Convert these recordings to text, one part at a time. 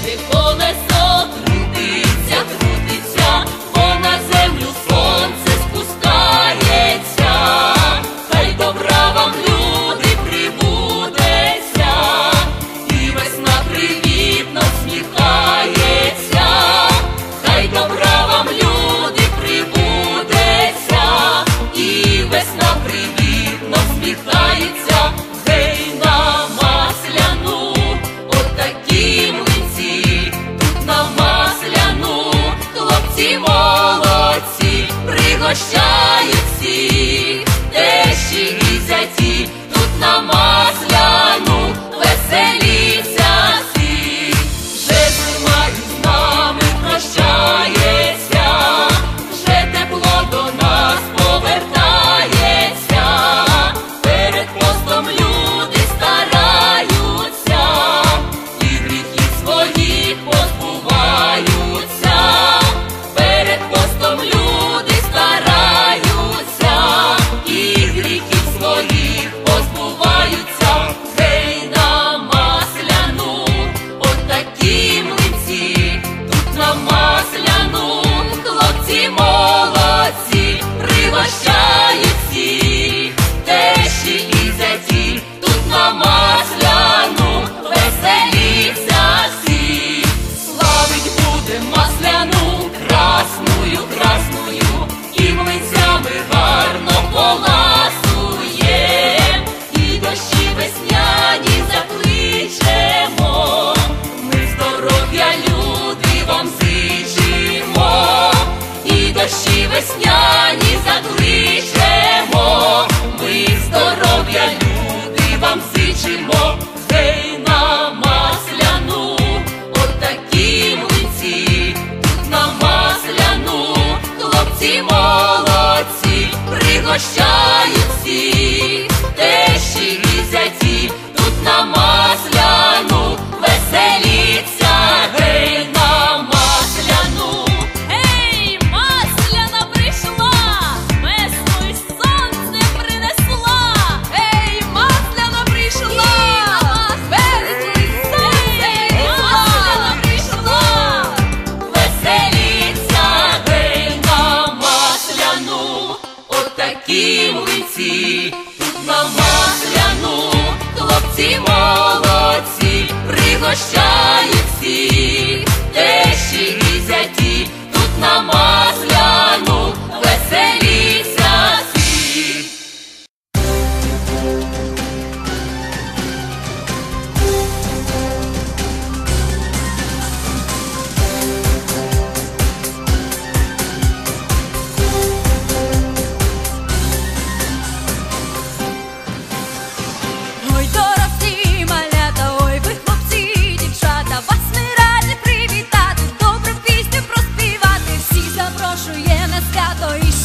Você Come, Gostoso. 对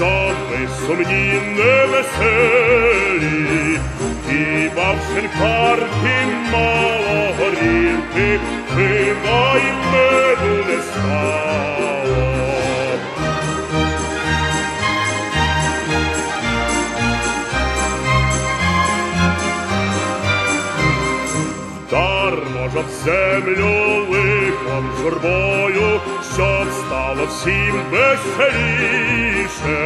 ви сумні не веселі, хіба в шинкарки мало горілки, вина й меду не стало. Дармо ж об землю лихом журбою, щоб стало всім веселіше.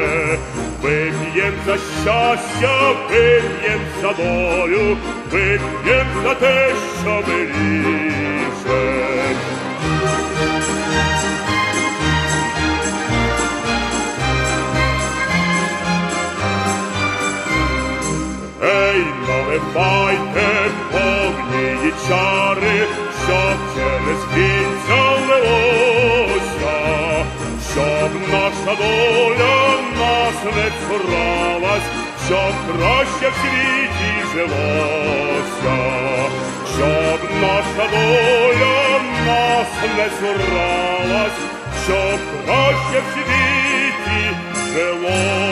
Вип'єм за щастя, вип'єм за долю, вип'єм за те, що миліше. Ей, наливайте повні чари, щоб через кінця доля нас не цуралась, щоб краще в світі жилося, щоб наша доля нас не цуралась, щоб краще в світі жилося.